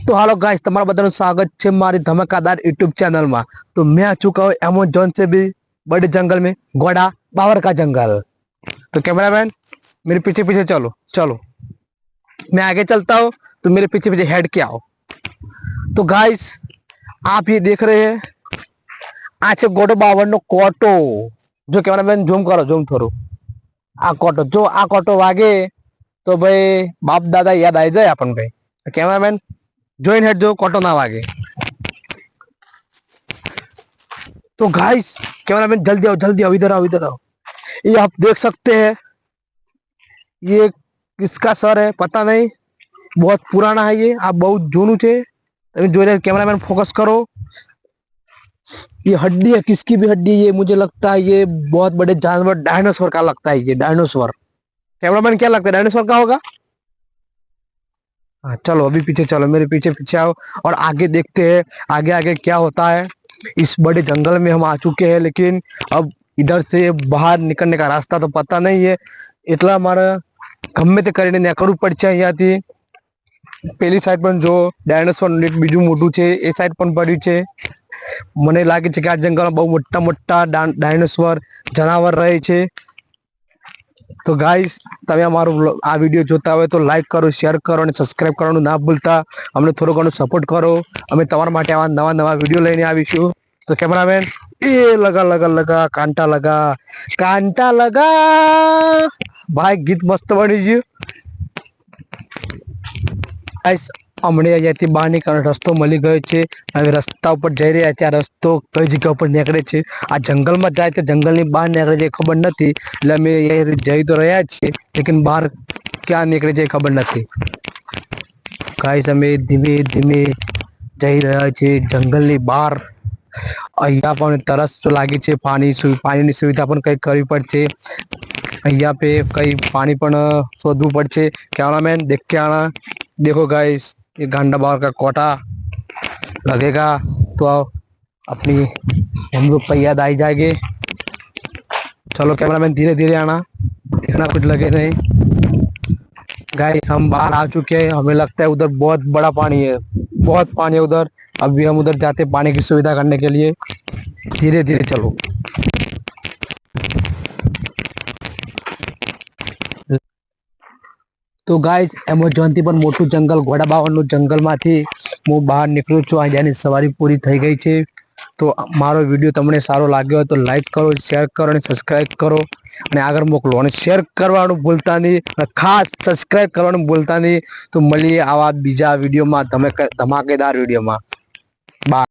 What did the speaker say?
તો હાલો ગાઈસ તમારા બધાનું સ્વાગત છે મારી धमाकेदार यूट्यूब चैनल में तो मैं आ चुका हूँ अमेजोन से भी बड़े जंगल में घोड़ा बावर का जंगल तो कैमरामैन मेरे पीछे पीछे चलो चलो मैं आगे चलता हूँ तो मेरे पीछे पीछे हेड के आओ तो गाइस आप ये देख रहे हैं આ છે ગોડો બાવળનો કોટો જો કેમેરામેન ઝૂમ કરો ઝૂમ થોડું આ કોટો જો આ કોટો વાગે તો ભાઈ બાપ દાદા યાદ આવી જાય આપણને ભાઈ कैमरामैन જોઈને હેડ જો કોટો ના વાગે तो गाइस कैमरामैन जल्दी आओ जल्दी आओ इधर आओ इधर आओ ये आप देख सकते हैं ये किसका सर है पता नहीं बहुत पुराना है ये आप बहुत जूनू છે તમે જોઈ રહ્યા कैमरामैन फोकस करो ये हड्डी है किसकी भी हड्डी है ये मुझे लगता है ये बहुत बड़े जानवर डायनासोर का लगता है ये डायनासोर कैमरामैन क्या लगता है डायनासोर का होगा हाँ चलो अभी पीछे चलो मेरे पीछे पीछे आओ और आगे देखते हैं आगे आगे क्या होता है इस बड़े जंगल में हम आ चुके हैं लेकिन अब इधर से बाहर निकलने का रास्ता तो पता नहीं है એટલા મારે ગમે તે કરીને નીકળવું પડશે અહીંયાથી પેલી સાઈડ પણ જો ડાયનોસોર બીજું મોટું છે એ સાઈડ પણ પડ્યું છે મને લાગે છે કે આ જંગલમાં બહુ મોટા મોટા ડાયનોસોર જનાવર રહે છે તો ગાઈસ તમે અમારો આ વીડિયો જોતા હોય તો લાઈક કરો શેર કરો અને સબસ્ક્રાઇબ કરવાનું ના ભૂલતા. અમને થોડો ઘણો સપોર્ટ કરો. અમે તમારા માટે આવા નવા નવા વીડિયો લઈને આવીશું. તો કેમેરામેન એ લગા લગા લગા, કાંટા લગા કાંટા લગા. ભાઈ ગીત મસ્ત બની ગયું. અમને અહીંયાથી બહાર નીકળવાનો રસ્તો મળી ગયો છે. હવે રસ્તા ઉપર જઈ રહ્યા છે. આ રસ્તો કઈ જગ્યા ઉપર નીકળે છે? આ જંગલમાં જાય તો જંગલની બહાર નીકળે છે ખબર નથી. એટલે અમે અહીંયા જઈ તો રહ્યા છીએ, લેકિન બહાર ક્યાં નીકળે છે ખબર નથી. કાંઈ અમે ધીમે ધીમે જઈ રહ્યા છીએ જંગલની બહાર. અહીંયા પણ તરસ લાગે છે, પાણી પાણીની સુવિધા પણ કંઈક કરવી પડશે. અહીંયા પે કંઈ પાણી પણ શોધવું પડશે. કેમેરામેન, દેખ ક્યાં દેખો, ગાઈસ. ये बावर का कोटा लगेगा तो अपनी, हम लोग पर याद आई जाएँगे। चलो कैमरामैन धीरे धीरे आना देखना कुछ लगे नहीं। गाइस हम बाहर आ चुके हैं, हमें लगता है उधर बहुत बड़ा पानी है, बहुत पानी है उधर। अभी हम उधर जाते पानी की सुविधा करने के लिए। धीरे धीरे चलो। તો ગાઈસ એમેઝોનથી પણ મોટું જંગલ ઘોડાબાવળનું જંગલમાંથી હું બહાર નીકળું છું. અહીંયાની સવારી પૂરી થઈ ગઈ છે. તો મારો વીડિયો તમને સારો લાગ્યો હોય તો લાઈક કરો શેર કરો અને સબસ્ક્રાઈબ કરો. અને આગળ મોકલો અને શેર કરવાનું ભૂલતા નહીં અને ખાસ સબસ્ક્રાઈબ કરવાનું ભૂલતા નહીં. તો મળીએ આવા બીજા વિડીયોમાં ધમાકે ધમાકેદાર વિડીયોમાં. બાય